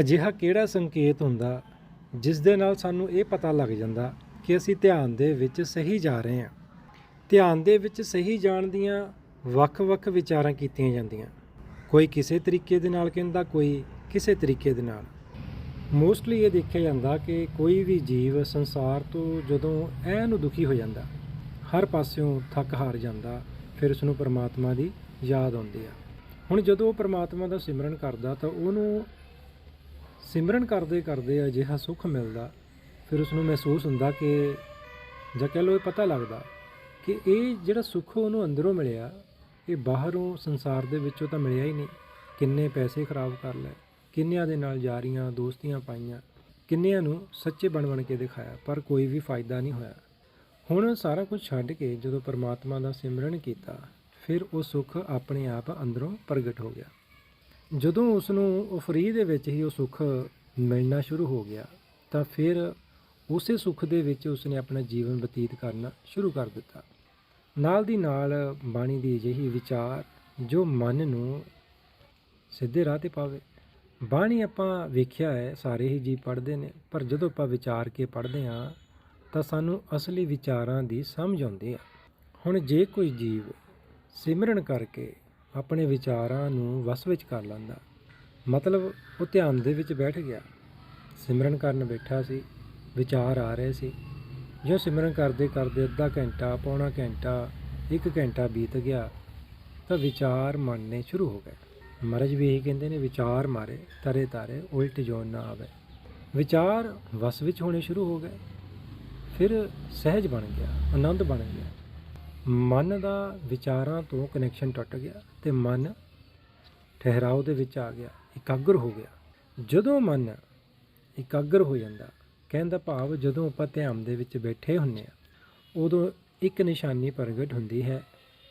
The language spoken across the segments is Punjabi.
ਅਜਿਹਾ ਕਿਹੜਾ ਸੰਕੇਤ ਹੁੰਦਾ ਜਿਸ ਦੇ ਨਾਲ ਸਾਨੂੰ ਇਹ ਪਤਾ ਲੱਗ ਜਾਂਦਾ ਕਿ ਅਸੀਂ ਧਿਆਨ ਦੇ ਵਿੱਚ ਸਹੀ ਜਾ ਰਹੇ ਹਾਂ? ਧਿਆਨ ਦੇ ਵਿੱਚ ਸਹੀ ਜਾਣ ਦੀਆਂ ਵੱਖ-ਵੱਖ ਵਿਚਾਰਾਂ ਕੀਤੀਆਂ ਜਾਂਦੀਆਂ। ਕੋਈ ਕਿਸੇ ਤਰੀਕੇ ਦੇ ਨਾਲ ਕਹਿੰਦਾ, ਕੋਈ ਕਿਸੇ ਤਰੀਕੇ ਦੇ ਨਾਲ। ਮੋਸਟਲੀ ਇਹ ਦੇਖਿਆ ਜਾਂਦਾ ਕਿ ਕੋਈ ਵੀ ਜੀਵ ਸੰਸਾਰ ਤੋਂ ਜਦੋਂ ਐਨ ਦੁਖੀ ਹੋ ਜਾਂਦਾ, ਹਰ ਪਾਸਿਓਂ ਥੱਕ ਹਾਰ ਜਾਂਦਾ, ਫਿਰ ਉਸ ਨੂੰ ਪਰਮਾਤਮਾ ਦੀ ਯਾਦ ਆਉਂਦੀ ਆ। ਹੁਣ ਜਦੋਂ ਉਹ ਪਰਮਾਤਮਾ ਦਾ ਸਿਮਰਨ ਕਰਦਾ ਤਾਂ ਉਹਨੂੰ ਸਿਮਰਨ ਕਰਦੇ ਕਰਦੇ ਅਜਿਹਾ ਸੁੱਖ ਮਿਲਦਾ, ਫਿਰ ਉਸ ਨੂੰ ਮਹਿਸੂਸ ਹੁੰਦਾ ਕਿ ਜਾਂ ਕਹਿ ਲਓ ਇਹ ਪਤਾ ਲੱਗਦਾ ਕਿ ਇਹ ਜਿਹੜਾ ਸੁੱਖ ਉਹਨੂੰ ਅੰਦਰੋਂ ਮਿਲਿਆ, ਇਹ ਬਾਹਰੋਂ ਸੰਸਾਰ ਦੇ ਵਿੱਚੋਂ ਤਾਂ ਮਿਲਿਆ ਹੀ ਨਹੀਂ। ਕਿੰਨੇ ਪੈਸੇ ਖਰਾਬ ਕਰ ਲਏ, ਕਿੰਨਿਆਂ ਦੇ ਨਾਲ ਯਾਰੀਆਂ, ਦੋਸਤੀਆਂ ਪਾਈਆਂ, ਕਿੰਨਿਆਂ ਨੂੰ ਸੱਚੇ ਬਣ ਬਣ ਕੇ ਦਿਖਾਇਆ, ਪਰ ਕੋਈ ਵੀ ਫਾਇਦਾ ਨਹੀਂ ਹੋਇਆ। ਹੁਣ ਸਾਰਾ ਕੁਝ ਛੱਡ ਕੇ ਜਦੋਂ ਪਰਮਾਤਮਾ ਦਾ ਸਿਮਰਨ ਕੀਤਾ, ਫਿਰ ਉਹ ਸੁੱਖ ਆਪਣੇ ਆਪ ਅੰਦਰੋਂ ਪ੍ਰਗਟ ਹੋ ਗਿਆ। ਜਦੋਂ ਉਸ ਨੂੰ ਉਹ ਫਰੀ ਦੇ ਵਿੱਚ ਹੀ ਉਹ ਸੁੱਖ ਮਿਲਣਾ ਸ਼ੁਰੂ ਹੋ ਗਿਆ, ਤਾਂ ਫਿਰ ਉਸੇ ਸੁੱਖ ਦੇ ਵਿੱਚ ਉਸਨੇ ਆਪਣਾ ਜੀਵਨ ਬਤੀਤ ਕਰਨਾ ਸ਼ੁਰੂ ਕਰ ਦਿੱਤਾ। ਨਾਲ ਦੀ ਨਾਲ ਬਾਣੀ ਦੀ ਅਜਿਹੀ ਵਿਚਾਰ ਜੋ ਮਨ ਨੂੰ ਸਿੱਧੇ ਰਾਹ ਤੇ ਪਾਵੇ। ਬਾਣੀ ਆਪਾਂ ਵੇਖਿਆ ਹੈ, ਸਾਰੇ ਹੀ ਜੀ ਪੜ੍ਹਦੇ ਨੇ, ਪਰ ਜਦੋਂ ਆਪਾਂ ਵਿਚਾਰ ਕੇ ਪੜ੍ਹਦੇ ਹਾਂ, ਤਾਂ ਸਾਨੂੰ ਅਸਲੀ ਵਿਚਾਰਾਂ ਦੀ ਸਮਝ ਆਉਂਦੀ ਆ। ਹੁਣ ਜੇ ਕੋਈ ਜੀਵ ਸਿਮਰਨ ਕਰਕੇ ਆਪਣੇ ਵਿਚਾਰਾਂ ਨੂੰ ਵਸ ਵਿੱਚ ਕਰ ਲੈਂਦਾ। ਮਤਲਬ ਉਹ ਧਿਆਨ ਦੇ ਵਿੱਚ ਬੈਠ ਗਿਆ। ਸਿਮਰਨ ਕਰਨ ਬੈਠਾ ਸੀ। ਵਿਚਾਰ ਆ ਰਹੇ ਸੀ। ਜੋ ਸਿਮਰਨ ਕਰਦੇ ਕਰਦੇ ਅੱਧਾ ਘੰਟਾ, ਪੌਣਾ ਘੰਟਾ, ਇੱਕ ਘੰਟਾ ਬੀਤ ਗਿਆ, ਤਾਂ ਵਿਚਾਰ ਮੰਨਣੇ ਸ਼ੁਰੂ ਹੋ ਗਏ। ਮਹਾਰਾਜ ਵੀ ਇਹ ਕਹਿੰਦੇ ਨੇ, ਵਿਚਾਰ ਮਾਰੇ, ਤਰੇ ਤਾਰੇ ਉਲਟ ਜੋਨ ਨਾ ਆਵੇ। ਵਿਚਾਰ ਵਸ ਵਿੱਚ ਹੋਣੇ ਸ਼ੁਰੂ ਹੋ ਗਏ। ਫਿਰ ਸਹਿਜ ਬਣ ਗਿਆ, ਆਨੰਦ ਬਣ ਗਿਆ। ਮਨ ਦਾ ਵਿਚਾਰਾਂ ਤੋਂ ਕਨੈਕਸ਼ਨ ਟੁੱਟ ਗਿਆ ਤੇ ਮਨ ਠਹਿਰਾਓ ਦੇ ਵਿੱਚ ਆ ਗਿਆ, ਇਕਾਗਰ ਹੋ ਗਿਆ। ਜਦੋਂ ਮਨ ਇਕਾਗਰ ਹੋ ਜਾਂਦਾ, ਕਹਿਣ ਦਾ ਭਾਵ ਜਦੋਂ ਆਪਾਂ ਧਿਆਨ ਦੇ ਵਿੱਚ ਬੈਠੇ ਹੁੰਨੇ ਆ ਉਦੋਂ ਇੱਕ ਨਿਸ਼ਾਨੀ ਪ੍ਰਗਟ ਹੁੰਦੀ ਹੈ,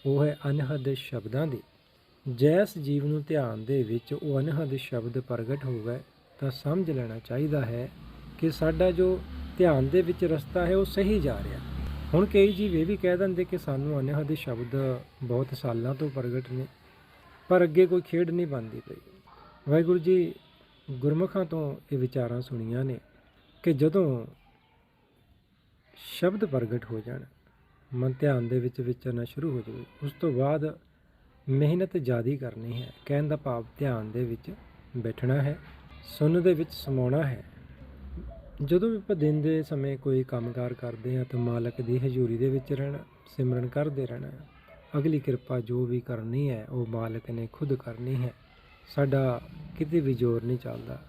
ਉਹ ਹੈ ਅਨਹਦ ਸ਼ਬਦਾਂ ਦੀ। ਜੈਸ ਜੀਵ ਨੂੰ ਧਿਆਨ ਦੇ ਵਿੱਚ ਉਹ ਅਨਹਦ ਸ਼ਬਦ ਪ੍ਰਗਟ ਹੋ ਗਏ ਤਾਂ ਸਮਝ ਲੈਣਾ ਚਾਹੀਦਾ ਹੈ ਕਿ ਸਾਡਾ ਜੋ ਧਿਆਨ ਦੇ ਵਿੱਚ ਰਸਤਾ ਹੈ, ਉਹ ਸਹੀ ਜਾ ਰਿਹਾ। ਹੁਣ ਕਈ ਜੀਵ ਇਹ ਵੀ ਕਹਿ ਦਿੰਦੇ ਕਿ ਸਾਨੂੰ ਅਨਹਦ ਸ਼ਬਦ ਬਹੁਤ ਸਾਲਾਂ ਤੋਂ ਪ੍ਰਗਟ ਨੇ, ਪਰ ਅੱਗੇ ਕੋਈ ਖੇਡ ਨਹੀਂ ਬਣਦੀ ਪਈ। ਵਾਹਿਗੁਰੂ ਜੀ ਗੁਰਮੁਖਾਂ ਤੋਂ ਇਹ ਵਿਚਾਰਾਂ ਸੁਣੀਆਂ ਨੇ ਕਿ ਜਦੋਂ ਸ਼ਬਦ ਪ੍ਰਗਟ ਹੋ ਜਾਣ, ਮਨ ਧਿਆਨ ਦੇ ਵਿੱਚ ਵਿਚਰਨਾ ਸ਼ੁਰੂ ਹੋ ਜਾਵੇ, ਉਸ ਤੋਂ ਬਾਅਦ ਮਿਹਨਤ ਜ਼ਿਆਦੀ ਕਰਨੀ ਹੈ, ਕਹਿਣ ਦਾ ਭਾਵ ਧਿਆਨ ਦੇ ਵਿੱਚ ਬੈਠਣਾ ਹੈ, ਸੁਣ ਦੇ ਵਿੱਚ ਸਮਾਉਣਾ ਹੈ। ਜਦੋਂ ਵੀ ਆਪਾਂ ਦਿਨ ਦੇ ਸਮੇਂ ਕੋਈ ਕੰਮਕਾਰ ਕਰਦੇ ਹਾਂ ਤਾਂ ਮਾਲਕ ਦੀ ਹਜ਼ੂਰੀ ਦੇ ਵਿੱਚ ਰਹਿਣਾ, ਸਿਮਰਨ ਕਰਦੇ ਰਹਿਣਾ। ਅਗਲੀ ਕਿਰਪਾ ਜੋ ਵੀ ਕਰਨੀ ਹੈ, ਉਹ ਮਾਲਕ ਨੇ ਖੁਦ ਕਰਨੀ ਹੈ। ਸਾਡਾ ਕਿਤੇ ਵੀ ਜ਼ੋਰ ਨਹੀਂ ਚੱਲਦਾ।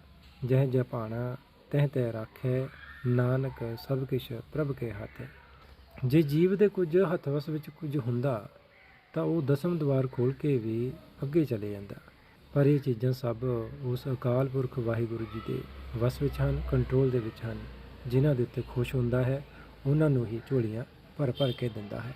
ਜਹ ਜਪਾਣਾ ਤਹ ਤੈ ਰੱਖੇ, ਨਾਨਕ ਸਭ ਕਿਛ ਪ੍ਰਭ ਕੇ ਹੱਥ। ਹੈ ਜੇ ਜੀਵ ਦੇ ਕੁਝ ਹੱਥ ਵਸ ਵਿੱਚ ਕੁਝ ਹੁੰਦਾ, ਤਾਂ ਉਹ ਦਸਮ ਦਵਾਰ ਖੋਲ ਕੇ ਵੀ ਅੱਗੇ ਚਲੇ ਜਾਂਦਾ। ਪਰ ਇਹ ਚੀਜ਼ਾਂ ਸਭ ਉਸ ਅਕਾਲ ਪੁਰਖ ਵਾਹਿਗੁਰੂ ਜੀ ਦੇ ਵਸ ਵਿੱਚ ਹਨ, ਕੰਟਰੋਲ ਦੇ ਵਿੱਚ ਹਨ। ਜਿਨ੍ਹਾਂ ਦੇ ਉੱਤੇ ਖੁਸ਼ ਹੁੰਦਾ ਹੈ, ਉਹਨਾਂ ਨੂੰ ਹੀ ਝੋਲੀਆਂ ਭਰ ਭਰ ਕੇ ਦਿੰਦਾ ਹੈ।